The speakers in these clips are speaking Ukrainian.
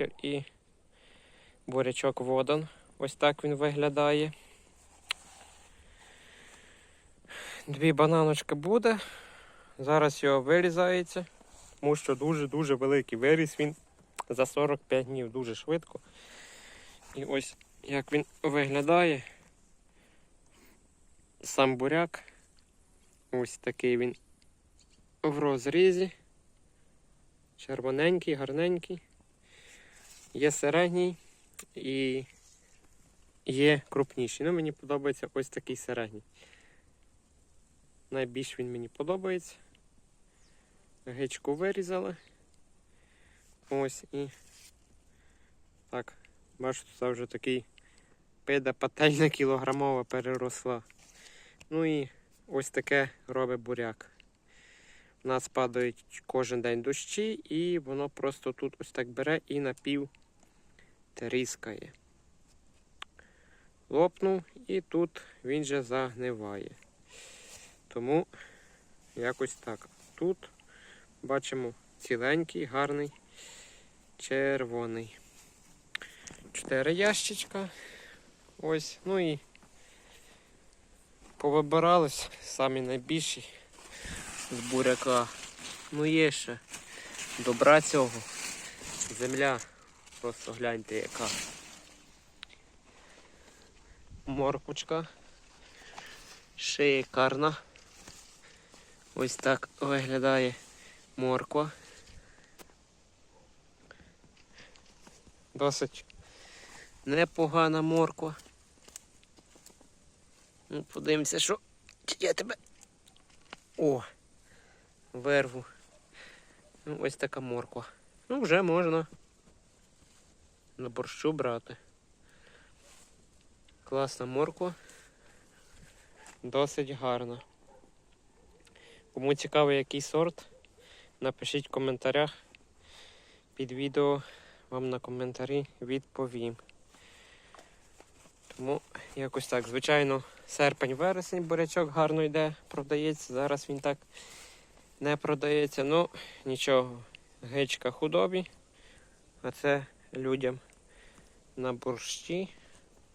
І бурячок водан. Ось так він виглядає. Дві бананочки буде. Зараз його вирізається, тому що дуже-дуже великий виріс він за 45 днів дуже швидко. І ось як він виглядає. Сам буряк. Ось такий він в розрізі. Червоненький, гарненький. Є середній і є крупніший. Ну, мені подобається ось такий середній. Найбільш він мені подобається. Гичку вирізали. Ось і так, бачите, це вже такий пида пательня кілограмова переросла. Ну і ось таке робить буряк. У нас падають кожен день дощі, і воно просто тут ось так бере і напів тріскає. Лопнув і тут він же загниває. Тому якось так. Тут бачимо ціленький, гарний, червоний. Чотири ящичка. Ось, ну і повибирались самі найбільші з буряка. Ну є ще добра цього. Земля. Просто гляньте яка. Морквочка. Шикарна. Ось так виглядає морква. Досить непогана морква. Ну, подивимося, що я тебе. О! Вирву. Ну, ось така морква. Ну, вже можна на борщу брати. Класна морква. Досить гарна. Кому цікаво, який сорт, напишіть в коментарях. Під відео вам на коментарі відповім. Тому якось так. Звичайно, серпень-вересень бурячок гарно йде, продається. Зараз він так не продається. Ну, нічого. Гичка худобі. А це людям на борщі.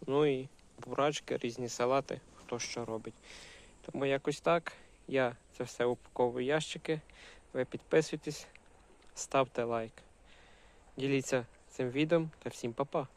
Ну і бурачки, різні салати, хто що робить. Тому якось так. Я це все упаковую ящики. Ви підписуйтесь, ставте лайк. Діліться цим відео та всім па-па.